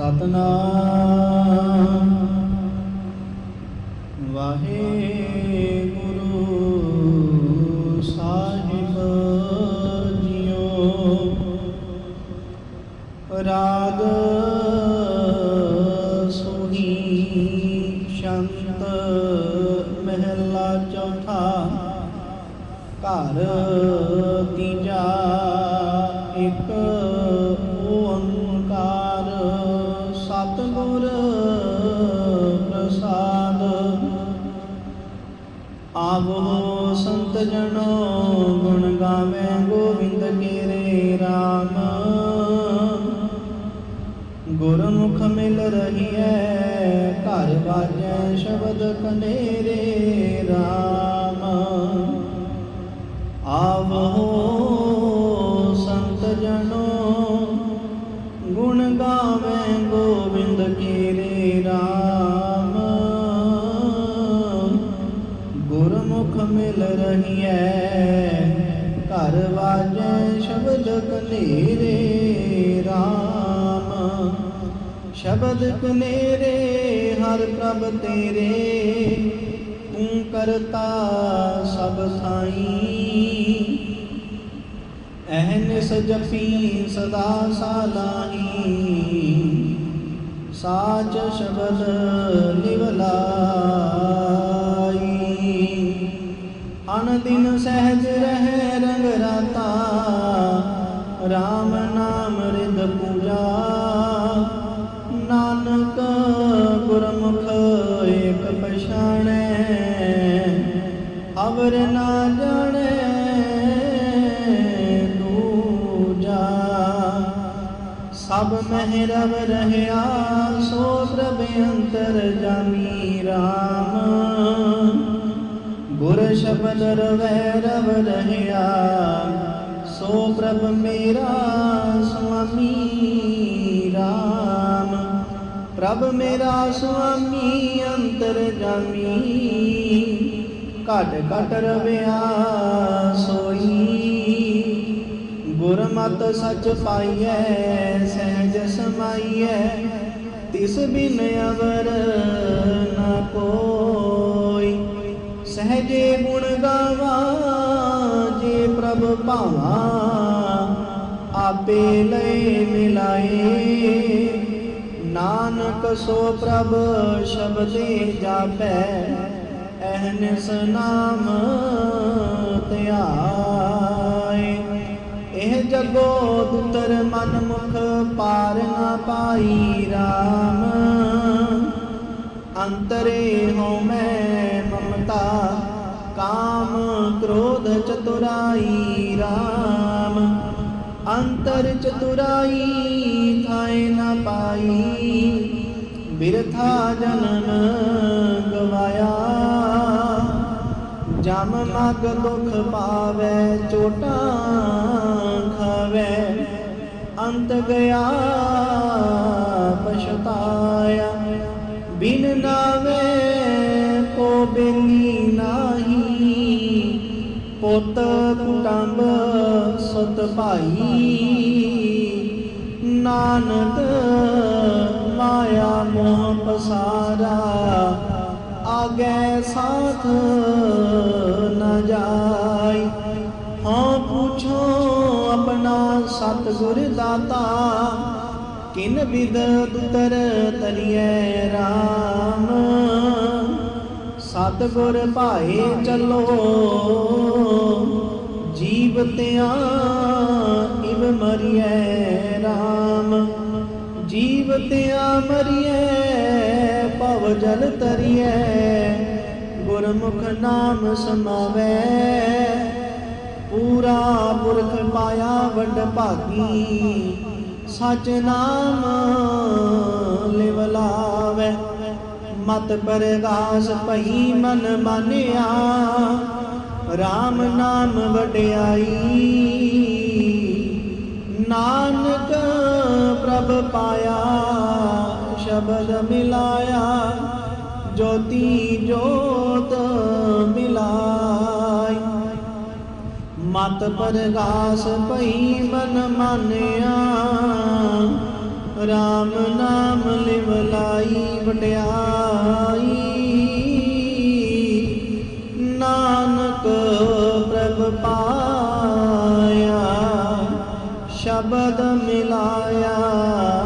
ਸਤਨਾਮ। ਵਾਹਿਗੁਰੂ ਸਾਹਿਬ JIO. ਰਾਗ ਸੁਣੀ ਸ਼ੰਤ ਮਹਿਲਾ ਚੌਥਾ ਘਰ ਤੀਜਾ ਸਤਿਗੁਰ ਪ੍ਰਸਾਦ। ਆਵੋ ਸੰਤ ਜਨੋ ਗੁਣ ਗਾਵੇ ਗੋਬਿੰਦ ਕੇਰੇ RAM ਗੁਰਮੁਖ ਮਿਲ ਰਹੀਐ, ਘਰ ਬਾਜੈ ਸ਼ਬਦ ਕਨੇਰੇ ਰਹੀਐ ਘਰ ਵਾਜੈ ਸ਼ਬਦ ਕਨੇਰੇ RAM ਸ਼ਬਦ ਕਨੇਰੇ ਹਰ ਪ੍ਰਭ ਤੇਰੇ। ਤੂੰ ਕਰਤਾ ਸਭ ਥਾਈ ਐਨਸ ਜਪੀ ਸਦਾ ਸਾਲਾਹੀ। ਸਾਚ ਸ਼ਬਦ ਲਿਵਲਾਈ ਪੂਜਾ ਨਾਨਕ ਗੁਰਮੁਖ ਏਕ ਪਛਾਣੈ ਅਵਰ ਨਾ ਜਾਣੈ ਦੂਜਾ ਸਭ ਮਹਿ ਰਵ ਰਹਿਆ ਸੋ ਪ੍ਰਭ ਅੰਤਰ ਜਾਮੀ RAM ਗੁਰ ਸ਼ਬਦ ਰਵੈ ਰਵ ਰਹਿਆ ਸੋ ਪ੍ਰਭ ਮੇਰਾ ਸੁਆਮੀ राम। प्रभ मेरा स्वामी अंतर जामी घट घट रव्या सोई गुरमत सच पाइय सहज समाइए। तिस बिन अवर न कोई। सहजे गुण गावा, जे प्रभ पावा। आपे लय मिलाए। नानक सो प्रभ शब्दे जापै। एहनस नाम त्याए। एह जगो दुतर मन मुख पार न पाई राम। अंतरे हो मैं ममता। काम क्रोध चतुराई। अंतर चतुराई थाए न पाई। बिरथा जन्म गवाया। जम मग दुख पावे, चोटा खावे। अंत गया, पछताया। बिन नावे ਪੁੱਤ ਕੁਟੰਬ ਸੁਤ ਭਾਈ। ਨਾਨਕ ਮਾਇਆ ਮੋਹ ਪਸਾਰਾ, ਆਗੇ ਸਾਥ ਨ ਜਾਈ। ਹਾਂ ਪੁੱਛੋ ਆਪਣਾ ਸਤਿਗੁਰ ਦਾਤਾ, ਕਿਨ ਵਿਦ ਦੁਤਰ ਤਰੀਐ RAM ਸਤਿਗੁਰ ਭਾਏ ਚੱਲੋ ਜੀਵ ਤਿਆ ਇਵ ਮਰੀਐ RAM ਜੀਵ ਤਿਆ ਮਰੀਐ ਭਵ ਜਲ ਤਰੀਐ ਗੁਰਮੁਖ ਨਾਮ ਸਮਾਵੈ ਪੂਰਾ ਪੁਰਖ ਪਾਇਆ ਵੱਡ ਭਾਗੀ ਸਚ ਨਾਮ मत परदास पही मन मानिया। राम नाम वड्याई। नानक प्रभ पाया, शब्द मिलाया, ज्योति जोत मिलाई। मत परदास पही मन मानिया, राम नाम लिवलाई वड्याई। शब्द मिलाया।